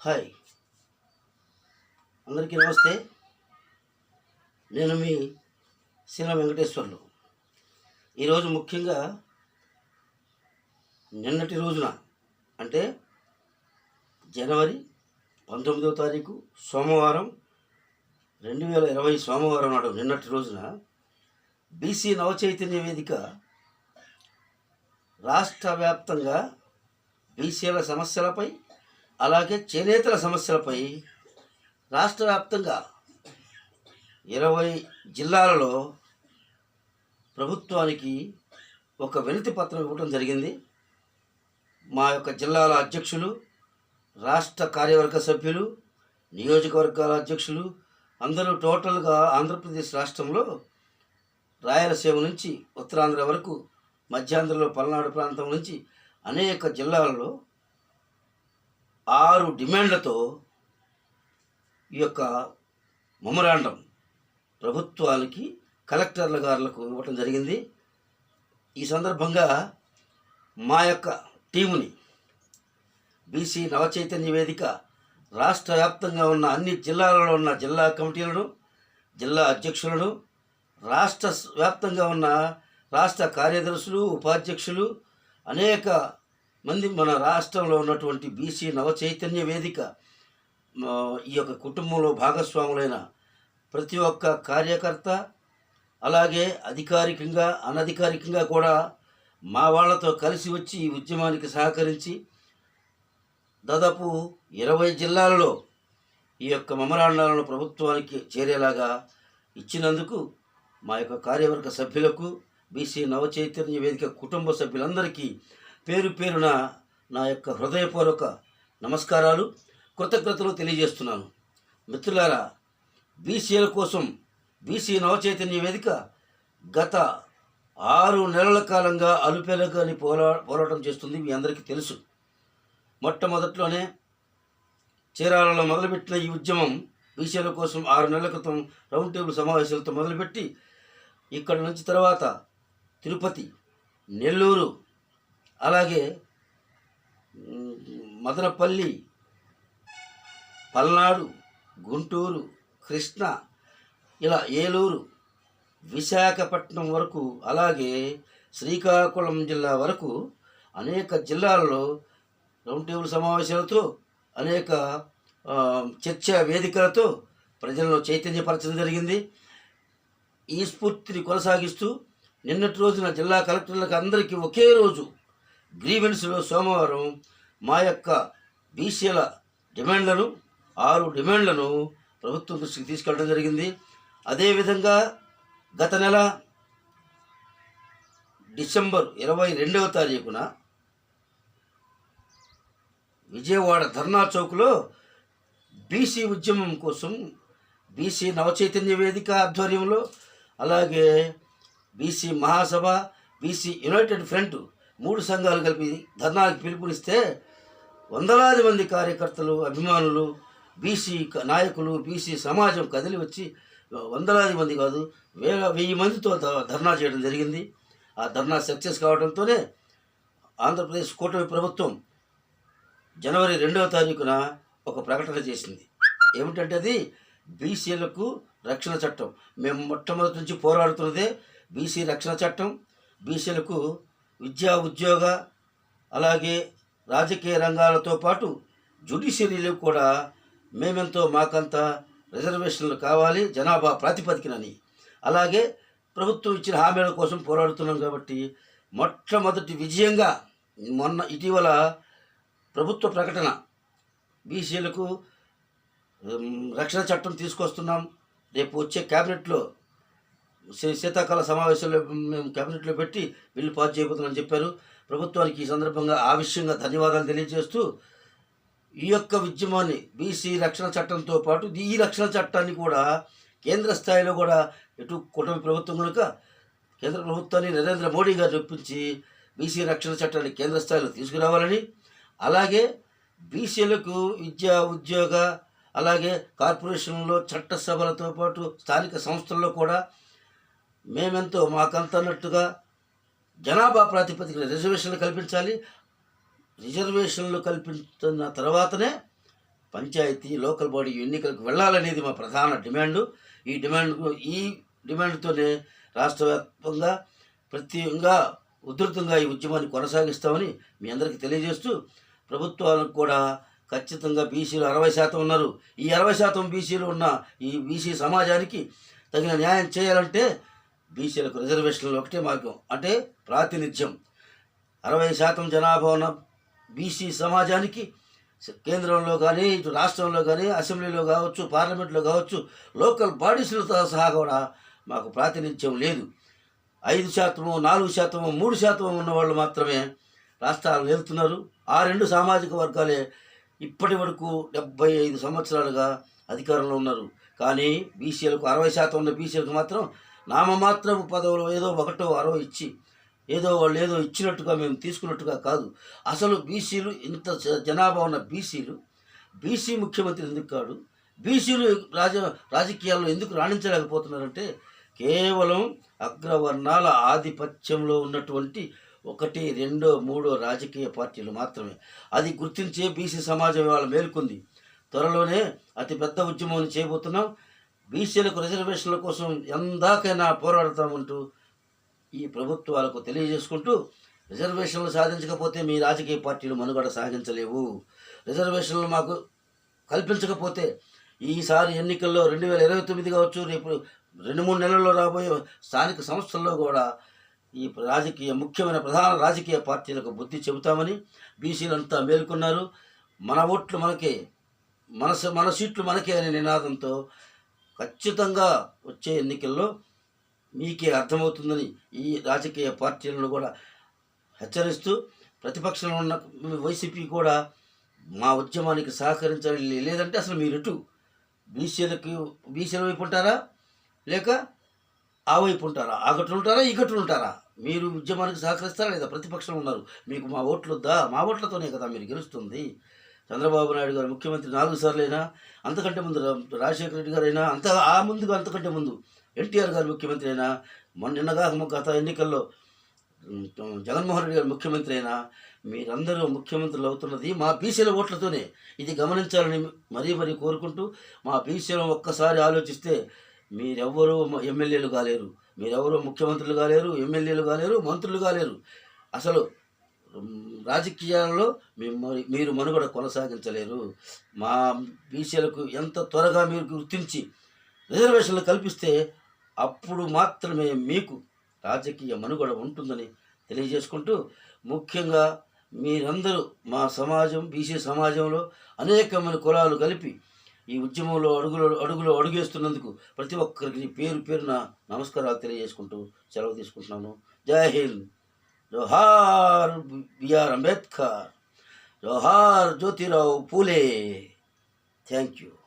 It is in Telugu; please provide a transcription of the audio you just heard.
హాయ్. అందరికీ నమస్తే. నేను మీ శీల వెంకటేశ్వర్లు. ఈరోజు ముఖ్యంగా నిన్నటి రోజున అంటే జనవరి పంతొమ్మిదవ తారీఖు సోమవారం రెండు వేల ఇరవై సోమవారం నాడు నిన్నటి రోజున బీసీ నవచైతన్య వేదిక రాష్ట్ర వ్యాప్తంగా బీసీల సమస్యలపై అలాగే చేనేతల సమస్యలపై రాష్ట్ర వ్యాప్తంగా ఇరవై జిల్లాలలో ప్రభుత్వానికి ఒక వినతి పత్రం ఇవ్వడం జరిగింది. మా యొక్క జిల్లాల అధ్యక్షులు రాష్ట్ర కార్యవర్గ సభ్యులు నియోజకవర్గాల అధ్యక్షులు అందరూ టోటల్గా ఆంధ్రప్రదేశ్ రాష్ట్రంలో రాయలసీమ నుంచి ఉత్తరాంధ్ర వరకు మధ్యాంధ్రలో పల్నాడు ప్రాంతం నుంచి అనేక జిల్లాలలో ఆరు డిమాండ్లతో ఈ యొక్క మెమొరాండం ప్రభుత్వాలకి కలెక్టర్ల గారులకు ఇవ్వటం జరిగింది. ఈ సందర్భంగా మా యొక్క టీముని బీసీ నవచైతన్య వేదిక రాష్ట్ర వ్యాప్తంగా ఉన్న అన్ని జిల్లాలలో ఉన్న జిల్లా కమిటీలను జిల్లా అధ్యక్షులను రాష్ట్ర వ్యాప్తంగా ఉన్న రాష్ట్ర కార్యదర్శులు ఉపాధ్యక్షులు అనేక మంది మన రాష్ట్రంలో ఉన్నటువంటి బీసీ నవచైతన్య వేదిక ఈ యొక్క కుటుంబంలో భాగస్వాములైన ప్రతి ఒక్క కార్యకర్త అలాగే అధికారికంగా అనధికారికంగా కూడా మా వాళ్ళతో కలిసి వచ్చి ఈ ఉద్యమానికి సహకరించి దాదాపు ఇరవై జిల్లాలలో ఈ యొక్క మెమరాండాలను ప్రభుత్వానికి చేరేలాగా ఇచ్చినందుకు మా యొక్క కార్యవర్గ సభ్యులకు బీసీ నవచైతన్య వేదిక కుటుంబ సభ్యులందరికీ పేరు పేరున నా యొక్క హృదయపూర్వక నమస్కారాలు కృతజ్ఞతలు తెలియజేస్తున్నాను. మిత్రులారా బీసీల కోసం బీసీ నవచైతన్య వేదిక గత ఆరు నెలల కాలంగా అలుపెరగని పోరా పోరాటం చేస్తుంది మీ అందరికీ తెలుసు. మొట్టమొదట్లోనే చీరాలలో మొదలుపెట్టిన ఈ ఉద్యమం బీసీల కోసం ఆరు నెలల క్రితం రౌండ్ టేబుల్ సమావేశాలతో మొదలుపెట్టి ఇక్కడ నుంచి తర్వాత తిరుపతి నెల్లూరు అలాగే మదనపల్లి పల్నాడు గుంటూరు కృష్ణ ఇలా ఏలూరు విశాఖపట్నం వరకు అలాగే శ్రీకాకుళం జిల్లా వరకు అనేక జిల్లాలలో రౌండ్ టేబుల్ సమావేశాలతో అనేక చర్చా వేదికలతో ప్రజలను చైతన్యపరచడం జరిగింది. ఈ స్ఫూర్తిని కొనసాగిస్తూ నిన్నటి రోజున జిల్లా కలెక్టర్లకు అందరికీ ఒకే రోజు గ్రీవెన్స్లో సోమవారం మా యొక్క బీసీల డిమాండ్లను ఆరు డిమాండ్లను ప్రభుత్వం దృష్టికి తీసుకెళ్ళడం జరిగింది. అదేవిధంగా గత నెల డిసెంబర్ ఇరవై రెండవ తారీఖున విజయవాడ ధర్నా చౌక్లో బీసీ ఉద్యమం కోసం బీసీ నవచైతన్య వేదిక ఆధ్వర్యంలో అలాగే BC Mahasabha BC united front మూడు సంఘాలు కలిపి ధర్నాకి పిలుపునిస్తే వందలాది మంది కార్యకర్తలు అభిమానులు బీసీ నాయకులు బీసీ సమాజం కదిలి వచ్చి వందలాది మంది కాదు వేల వెయ్యి మందితో ధర్నా చేయడం జరిగింది. ఆ ధర్నా సక్సెస్ కావడంతోనే ఆంధ్రప్రదేశ్ కూటమి ప్రభుత్వం జనవరి రెండవ తారీఖున ఒక ప్రకటన చేసింది. ఏమిటంటే అది బీసీలకు రక్షణ చట్టం. మేము మొట్టమొదటి నుంచి పోరాడుతున్నదే బీసీ రక్షణ చట్టం. బీసీలకు విద్యా ఉద్యోగ అలాగే రాజకీయ రంగాలతో పాటు జ్యుడిషియరీలో కూడా మేమెంతో మాకంత రిజర్వేషన్లు కావాలి జనాభా ప్రాతిపదికనని. అలాగే ప్రభుత్వం ఇచ్చిన హామీల కోసం పోరాడుతున్నాం కాబట్టి మొట్టమొదటి విజయంగా మొన్న ఇటీవల ప్రభుత్వ ప్రకటన బీసీలకు రక్షణ చట్టం తీసుకొస్తున్నాం. రేపు వచ్చే క్యాబినెట్లో శీతాకాల సమావేశంలో మేము క్యాబినెట్లో పెట్టి బిల్లు పాస్ చేయబోతున్నామని చెప్పారు. ప్రభుత్వానికి ఈ సందర్భంగా ఆ విషయంగా ధన్యవాదాలు తెలియజేస్తూ ఈ యొక్క ఉద్యమాన్ని బీసీ రక్షణ చట్టంతో పాటు ఈ రక్షణ చట్టాన్ని కూడా కేంద్ర స్థాయిలో కూడా ఇటు కుటుంబ ప్రభుత్వం కనుక కేంద్ర ప్రభుత్వాన్ని నరేంద్ర మోడీ గారు ఒప్పించి బీసీ రక్షణ చట్టాన్ని కేంద్ర స్థాయిలో తీసుకురావాలని అలాగే బీసీలకు విద్య ఉద్యోగ అలాగే కార్పొరేషన్లో చట్ట సభలతో పాటు స్థానిక సంస్థల్లో కూడా మేమెంతో మాకంతన్నట్టుగా జనాభా ప్రాతిపదికన రిజర్వేషన్లు కల్పించాలి. రిజర్వేషన్లు కల్పించిన తర్వాతనే పంచాయతీ లోకల్ బాడీ ఎన్నికలకు వెళ్ళాలనేది మా ప్రధాన డిమాండు. ఈ డిమాండ్ ఈ డిమాండ్తోనే రాష్ట్ర వ్యాప్తంగా ప్రత్యేకంగా ఉధృతంగా ఈ ఉద్యమాన్ని కొనసాగిస్తామని మీ అందరికీ తెలియజేస్తూ ప్రభుత్వాలకు కూడా ఖచ్చితంగా బీసీలు అరవై శాతం ఉన్నారు. ఈ అరవై శాతం బీసీలు ఉన్న ఈ బీసీ సమాజానికి తగిన న్యాయం చేయాలంటే బీసీలకు రిజర్వేషన్లు ఒకటే మార్గం అంటే ప్రాతినిధ్యం. అరవై శాతం జనాభా ఉన్న బీసీ సమాజానికి కేంద్రంలో కానీ ఇటు రాష్ట్రంలో కానీ అసెంబ్లీలో కావచ్చు పార్లమెంట్లో కావచ్చు లోకల్ బాడీస్లతో సహా కూడా మాకు ప్రాతినిధ్యం లేదు. ఐదు శాతము నాలుగు శాతము మూడు శాతం ఉన్న వాళ్ళు మాత్రమే రాష్ట్రాలు వెళ్తున్నారు. ఆ రెండు సామాజిక వర్గాలే ఇప్పటి వరకు డెబ్బై ఐదు సంవత్సరాలుగా అధికారంలో ఉన్నారు. కానీ బీసీలకు అరవై శాతం ఉన్న బీసీలకు మాత్రం నామమాత్రపు పదవులు ఏదో ఒకటో అరవై ఇచ్చి ఏదో వాళ్ళు ఏదో ఇచ్చినట్టుగా మేము తీసుకున్నట్టుగా కాదు. అసలు బీసీలు ఇంత జ- జనాభా ఉన్న బీసీలు బీసీ ముఖ్యమంత్రి ఎందుకు కాడు? బీసీలు రాజ రాజకీయాల్లో ఎందుకు రాణించలేకపోతున్నారంటే కేవలం అగ్రవర్ణాల ఆధిపత్యంలో ఉన్నటువంటి ఒకటి రెండో మూడో రాజకీయ పార్టీలు మాత్రమే. అది గుర్తించే బీసీ సమాజం ఇవాళ మేల్కొంది. త్వరలోనే అతిపెద్ద ఉద్యమం చేయబోతున్నాం. బీసీలకు రిజర్వేషన్ల కోసం ఎందాకైనా పోరాడతామంటూ ఈ ప్రభుత్వాలకు తెలియజేసుకుంటూ రిజర్వేషన్లు సాధించకపోతే మీ రాజకీయ పార్టీలు మనుగడ సాగించలేవు. రిజర్వేషన్లు మాకు కల్పించకపోతే ఈసారి ఎన్నికల్లో రెండు వేల ఇరవై తొమ్మిది కావచ్చు రేపు రెండు మూడు నెలల్లో రాబోయే స్థానిక సంస్థల్లో కూడా ఈ రాజకీయ ముఖ్యమైన ప్రధాన రాజకీయ పార్టీలకు బుద్ధి చెబుతామని బీసీలంతా మేల్కొన్నారు. మన ఓట్లు మనకే మన మన సీట్లు మనకే అనే నినాదంతో ఖచ్చితంగా వచ్చే ఎన్నికల్లో మీకే అర్థమవుతుందని ఈ రాజకీయ పార్టీలను కూడా హెచ్చరిస్తూ ప్రతిపక్షంలో ఉన్న వైసీపీ కూడా మా ఉద్యమానికి సహకరించాలి లేదంటే అసలు మీరు ఎటు? బీసీలకి బీసీల వైపు ఉంటారా? లేక ఆ వైపు ఉంటారా? ఆ గట్లు ఉంటారా? ఈ గట్లు ఉంటారా? మీరు ఉద్యమానికి సహకరిస్తారా లేదా? ప్రతిపక్షంలో ఉన్నారు. మీకు మా ఓట్లు వద్దా మా ఓట్లతోనే కదా మీరు గెలుస్తుంది. చంద్రబాబు నాయుడు గారు ముఖ్యమంత్రి నాలుగు సార్లైనా అంతకంటే ముందు రాజశేఖర రెడ్డి గారు అయినా అంత ఆ ముందుగా అంతకంటే ముందు ఎన్టీఆర్ గారు ముఖ్యమంత్రి అయినా మొన్న నిన్నగా గత ఎన్నికల్లో జగన్మోహన్ రెడ్డి గారు ముఖ్యమంత్రి అయినా మీరందరూ ముఖ్యమంత్రులు అవుతున్నది మా బీసీల ఓట్లతోనే. ఇది గమనించాలని మరీ మరీ కోరుకుంటూ మా బీసీలను ఒక్కసారి ఆలోచిస్తే మీరెవ్వరూ ఎమ్మెల్యేలు కాలేరు. మీరెవరూ ముఖ్యమంత్రులు కాలేరు ఎమ్మెల్యేలు కాలేరు మంత్రులు కాలేరు. అసలు రాజకీయాల్లో మిమ్మల్ని మీరు మనుగడ కొనసాగించలేరు. మా బీసీలకు ఎంత త్వరగా మీరు గుర్తించి రిజర్వేషన్లు కల్పిస్తే అప్పుడు మాత్రమే మీకు రాజకీయ మనుగడ ఉంటుందని తెలియజేసుకుంటూ ముఖ్యంగా మీరందరూ మా సమాజం బీసీ సమాజంలో అనేకమైన కులాలు కలిపి ఈ ఉద్యమంలో అడుగులో అడుగులో అడుగేస్తున్నందుకు ప్రతి ఒక్కరికి పేరు పేరున నమస్కారాలు తెలియజేసుకుంటూ సెలవు తీసుకుంటున్నాను. జై హింద్. জোহার বি আর আম্বেদকর জোহার জ্যোতিরাও পুলে থ্যাংক ইউ